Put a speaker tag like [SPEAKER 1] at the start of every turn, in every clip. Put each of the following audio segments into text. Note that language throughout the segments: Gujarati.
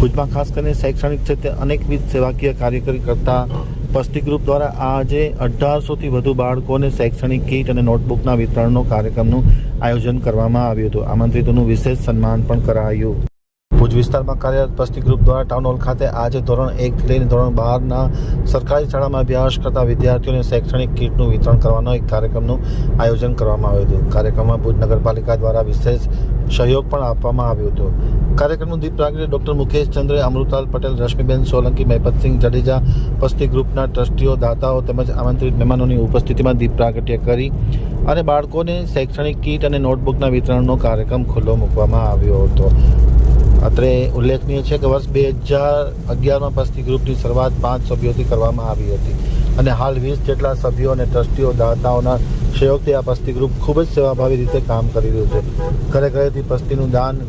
[SPEAKER 1] દિવસમાં ખાસ કરીને શૈક્ષણિક ક્ષેત્રે અનેકવિધ સેવાકીય કાર્યકરી કરતા પસ્તી ગ્રુપ દ્વારા આજે અઢારસોથી વધુ બાળકોને શૈક્ષણિક કીટ અને નોટબુકના વિતરણનો કાર્યક્રમનું આયોજન કરવામાં આવ્યું હતું. આમંત્રિતોનું વિશેષ સન્માન પણ કરાયું. ભુજ વિસ્તારમાં કાર્યરત પસ્તી ગ્રુપ દ્વારા ટાઉન હોલ ખાતે આજે ધોરણ એકથી લઈને ધોરણ બારના સરકારી શાળામાં અભ્યાસ કરતા વિદ્યાર્થીઓને શૈક્ષણિક કીટનું વિતરણ કરવાનો એક કાર્યક્રમનું આયોજન કરવામાં આવ્યું હતું. કાર્યક્રમમાં ભુજ નગરપાલિકા દ્વારા વિશેષ સહયોગ પણ આપવામાં આવ્યો હતો. કાર્યક્રમનું દીપ પ્રાગટ્ય ડોક્ટર મુકેશ ચંદ્ર અમૃતાલ પટેલ, રશ્મિબેન સોલંકી, મહેપતસિંહ જડેજા પસ્તી ગ્રુપના ટ્રસ્ટીઓ, દાતાઓ તેમજ આમંત્રિત મહેમાનોની ઉપસ્થિતિમાં દીપ પ્રાગટ્ય કરી અને બાળકોને શૈક્ષણિક કીટ અને નોટબુકના વિતરણનો કાર્યક્રમ ખુલ્લો મૂકવામાં આવ્યો હતો. અત્રે ઉલ્લેખનીય છે કે વર્ષ બે હજાર અગિયારમાં પસ્તી ગ્રુપની શરૂઆત પાંચ સભ્યોથી કરવામાં આવી હતી. અને હાલ વીસ જેટલા સભ્યો અને ટ્રસ્ટીઓ દાતાઓના સહયોગથી આ પસ્તી ગ્રુપ ખૂબ જ સેવાભાવી રીતે કામ કરી રહ્યું છે. ઘરે ઘરેથી પસ્તીનું દાન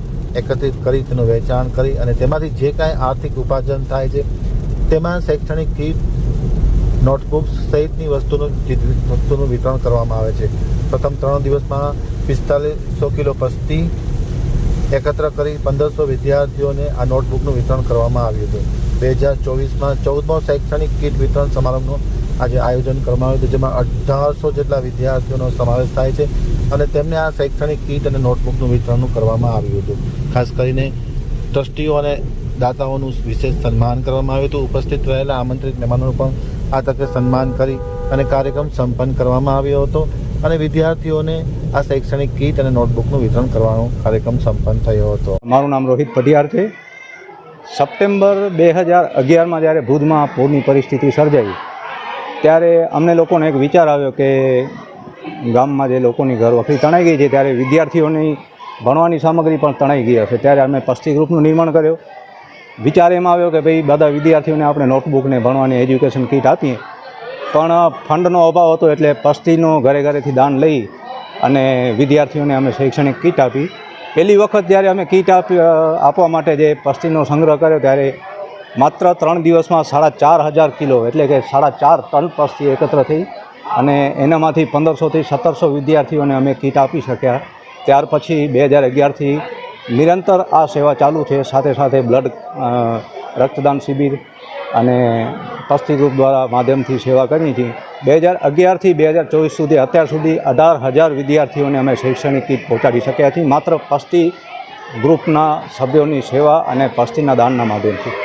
[SPEAKER 1] એકત્રિત કરી, તેનું વેચાણ કરી અને તેમાંથી જે કાંઈ આર્થિક ઉપાર્જન થાય છે, તેમાં શૈક્ષણિક કીટ, નોટબુક્સ સહિતની વસ્તુનું વસ્તુનું વિતરણ કરવામાં આવે છે. પ્રથમ ત્રણ દિવસમાં પિસ્તાલીસો કિલો પસ્તી એકત્ર કરી પંદરસો વિદ્યાર્થીઓને આ નોટબુકનું વિતરણ કરવામાં આવ્યું હતું. બે હજાર ચોવીસમાં ચૌદમો શૈક્ષણિક કીટ વિતરણ સમારંભનું આજે આયોજન કરવામાં આવ્યું હતું, જેમાં અઢારસો જેટલા વિદ્યાર્થીઓનો સમાવેશ થાય છે અને તેમને આ શૈક્ષણિક કીટ અને નોટબુકનું વિતરણનું કરવામાં આવ્યું હતું. ખાસ કરીને ટ્રસ્ટીઓ અને દાતાઓનું વિશેષ સન્માન કરવામાં આવ્યું હતું. ઉપસ્થિત રહેલા આમંત્રિત મહેમાનોનું પણ આ તકે સન્માન કરી અને કાર્યક્રમ સંપન્ન કરવામાં આવ્યો હતો. અને વિદ્યાર્થીઓને આ શૈક્ષણિક કીટ અને નોટબુકનું વિતરણ કરવાનો કાર્યક્રમ સંપન્ન થયો હતો.
[SPEAKER 2] મારું નામ રોહિત પઢિયાર છે. સપ્ટેમ્બર બે હજાર અગિયારમાં જ્યારે ભુજમાં પૂરની પરિસ્થિતિ સર્જાઈ, ત્યારે અમને લોકોને એક વિચાર આવ્યો કે ગામમાં જે લોકોની ઘરવખરી તણાઈ ગઈ છે, ત્યારે વિદ્યાર્થીઓની ભણવાની સામગ્રી પણ તણાઈ ગઈ હશે. ત્યારે અમે પસ્તી ગ્રુપનું નિર્માણ કર્યું. વિચાર એમ આવ્યો કે ભાઈ બધા વિદ્યાર્થીઓને આપણે નોટબુકને ભણવાની એજ્યુકેશન કીટ આપીએ. પણ ફંડનો અભાવ હતો એટલે પસ્તીનો ઘરે ઘરેથી દાન લઈ અને વિદ્યાર્થીઓને અમે શૈક્ષણિક કીટ આપી. પહેલી વખત જ્યારે અમે કીટ આપી, આપવા માટે જે પસ્તીનો સંગ્રહ કર્યો ત્યારે માત્ર ત્રણ દિવસમાં સાડા ચાર હજાર કિલો, એટલે કે સાડા ચાર ટન પસ્તી એકત્ર થઈ અને એનામાંથી પંદરસોથી સત્તરસો વિદ્યાર્થીઓને અમે કીટ આપી શક્યા. ત્યાર પછી બે હજાર અગિયારથી નિરંતર આ સેવા ચાલુ છે. સાથે સાથે બ્લડ રક્તદાન શિબિર અને પસ્તી ગ્રુપ દ્વારા માધ્યમથી સેવા કરી હતી. બે હજાર અગિયારથી બે હજાર ચોવીસ સુધી અત્યાર સુધી અઢાર હજાર વિદ્યાર્થીઓને અમે શૈક્ષણિક કીટ પહોંચાડી શક્યા છીએ. માત્ર પસ્તી ગ્રુપના સભ્યોની સેવા અને પસ્તીના દાનના માધ્યમથી.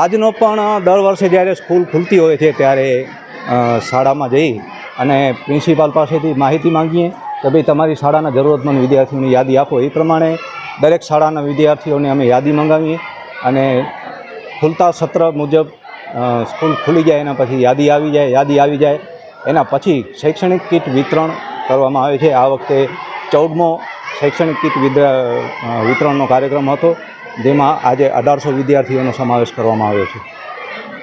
[SPEAKER 3] આજનો
[SPEAKER 2] પણ દર વર્ષે જ્યારે સ્કૂલ ખુલતી હોય છે ત્યારે શાળામાં જઈ અને પ્રિન્સિપાલ પાસેથી માહિતી માંગીએ કે ભાઈ તમારી શાળાના જરૂરતમંદ વિદ્યાર્થીઓની યાદી આપો. એ પ્રમાણે દરેક શાળાના વિદ્યાર્થીઓને અમે યાદી મંગાવીએ અને ખુલતા સત્ર મુજબ સ્કૂલ ખુલી જાય, એના પછી યાદી આવી જાય, યાદી આવી જાય. એના પછી શૈક્ષણિક કીટ વિતરણ કરવામાં આવે છે. આ વખતે ચૌદમો શૈક્ષણિક કીટ વિતરણનો કાર્યક્રમ હતો. જેમાં આજે અઢારસો વિદ્યાર્થીઓનો સમાવેશ કરવામાં આવ્યો છે.